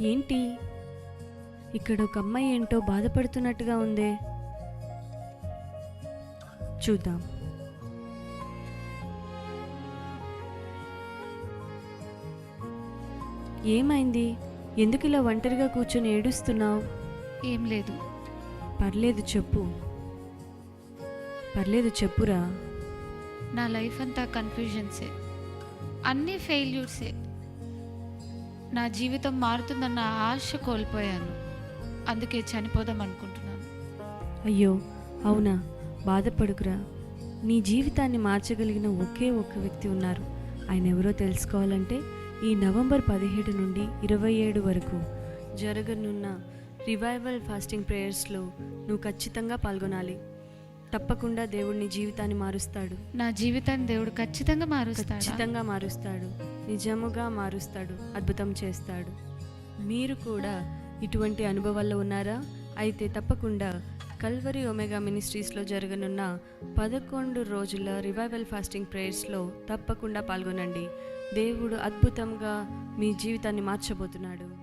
ఏంటి? ఇక్కడ ఒక అమ్మాయి ఏంటో బాధపడుతున్నట్టుగా ఉందే. చూద్దాం. ఏమైంది? ఎందుకు ఇలా ఒంటరిగా కూర్చొని ఏడుస్తున్నావు? ఏం లేదు. పర్లేదు చెప్పు. పర్లేదు చెప్పురా. నా లైఫ్ అంతా కన్ఫ్యూజన్సే. అన్నీ ఫెయిల్యూర్సే. నా జీవితం మారుతుందన్న ఆశ కోల్పోయాను. అందుకే చనిపోదాం అనుకుంటున్నాను. అయ్యో అవునా? బాధపడుకురా. నీ జీవితాన్ని మార్చగలిగిన ఒకే ఒక్క వ్యక్తి ఉన్నారు. ఆయన ఎవరో తెలుసుకోవాలంటే ఈ నవంబర్ పదిహేడు నుండి ఇరవై ఏడు వరకు జరగనున్న రివైవల్ ఫాస్టింగ్ ప్రేయర్స్లో నువ్వు ఖచ్చితంగా పాల్గొనాలి. తప్పకుండా దేవుడు నీ జీవితాన్ని మారుస్తాడు. నా జీవితాన్ని దేవుడు ఖచ్చితంగా మారుస్తాడు? ఖచ్చితంగా మారుస్తాడు. నిజముగా మారుస్తాడు అద్భుతం చేస్తాడు. మీరు కూడా ఇటువంటి అనుభవాల్లో ఉన్నారా? అయితే తప్పకుండా కల్వరి ఒమేగా మినిస్ట్రీస్లో జరగనున్న పదకొండు రోజుల రివైవల్ ఫాస్టింగ్ ప్రేయర్స్లో తప్పకుండా పాల్గొనండి. దేవుడు అద్భుతంగా మీ జీవితాన్ని మార్చబోతున్నాడు.